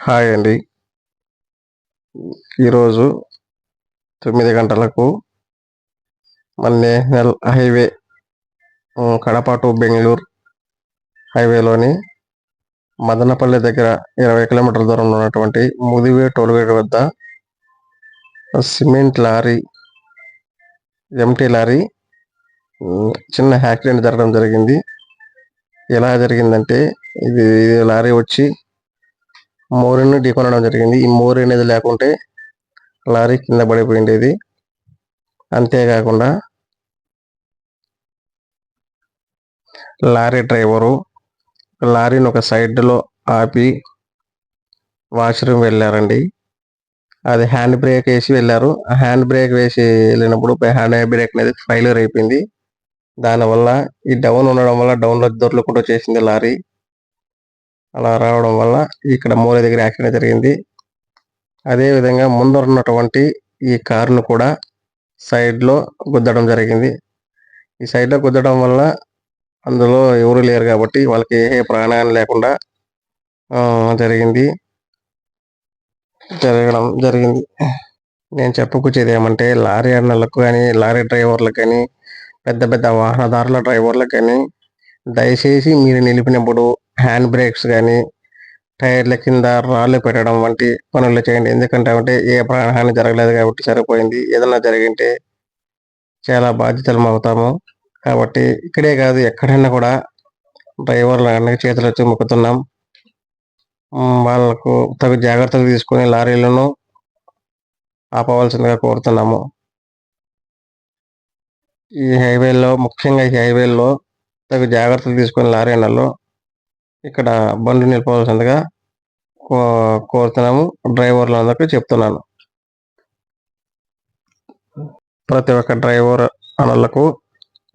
Hi అండి. ఈరోజు తొమ్మిది గంటలకు మన national highway Kadapa to Bengaluru హైవేలోని Madanapalle దగ్గర ఇరవై కిలోమీటర్ల దూరంలో ఉన్నటువంటి ముదివే టోల్గేట్ వద్ద సిమెంట్ లారీ ఎంటీ లారీ చిన్న యాక్సిడెంట్ జరగడం జరిగింది. ఎలా జరిగిందంటే ఇది లారీ వచ్చి మోరీని ఢీకొనడం జరిగింది. ఈ మోరీ అనేది లేకుంటే లారీ కింద పడిపోయిండేది. అంతేకాకుండా లారీ డ్రైవరు లారీని ఒక సైడ్లో ఆపి వాష్రూమ్ వెళ్ళారండి. అది హ్యాండ్ బ్రేక్ వేసి వెళ్ళారు. ఆ హ్యాండ్ బ్రేక్ వేసి వెళ్ళినప్పుడు హ్యాండ్ బ్రేక్ అనేది ఫైలర్ అయిపోయింది దానివల్ల ఈ డౌన్ ఉండడం వల్ల డౌన్లో దొర్లుకుంటూ చేసింది లారీ. అలా రావడం వల్ల ఇక్కడ మూల దగ్గర యాక్సిడెంట్ జరిగింది. అదే విధంగా ముందర ఉన్నటువంటి ఈ కారును కూడా సైడ్లో గుద్దడం జరిగింది. ఈ సైడ్లో గుద్దడం వల్ల అందులో ఎవరు లేరు కాబట్టి వాళ్ళకి ఏ ప్రాణాన్ని లేకుండా జరిగింది. జరగడం జరిగింది. నేను చెప్పుకొచ్చేది ఏమంటే లారీ అన్నలకు కానీ లారీ డ్రైవర్లకు కానీ పెద్ద పెద్ద వాహనదారుల డ్రైవర్లకు కానీ దయచేసి మీరు నిలిపినప్పుడు హ్యాండ్ బ్రేక్స్ కానీ టైర్ల కింద రాళ్ళు పెట్టడం వంటి పనులు చేయండి. ఎందుకంటే అంటే ఏ ప్రాణహాని జరగలేదు కాబట్టి సరిపోయింది. ఏదైనా జరిగింటే చాలా బాధ్యతలు అవుతాము కాబట్టి ఇక్కడే కాదు ఎక్కడైనా కూడా డ్రైవర్లు అన్ని చేతులు వచ్చి మొక్కుతున్నాం. వాళ్ళకు తగు జాగ్రత్తలు తీసుకుని లారీలను ఆపవలసిందిగా కోరుతున్నాము. ఈ హైవేలో ముఖ్యంగా ఈ హైవేలో తగు జాగ్రత్తలు తీసుకుని లారీలలో ఇక్కడ బండ్లు నిలపవలసిందిగా కో- కోరుతున్నాము. డ్రైవర్లందరికీ చెప్తున్నాను. ప్రతి ఒక్క డ్రైవర్ అనలకు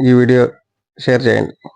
ఈ వీడియో షేర్ చేయండి.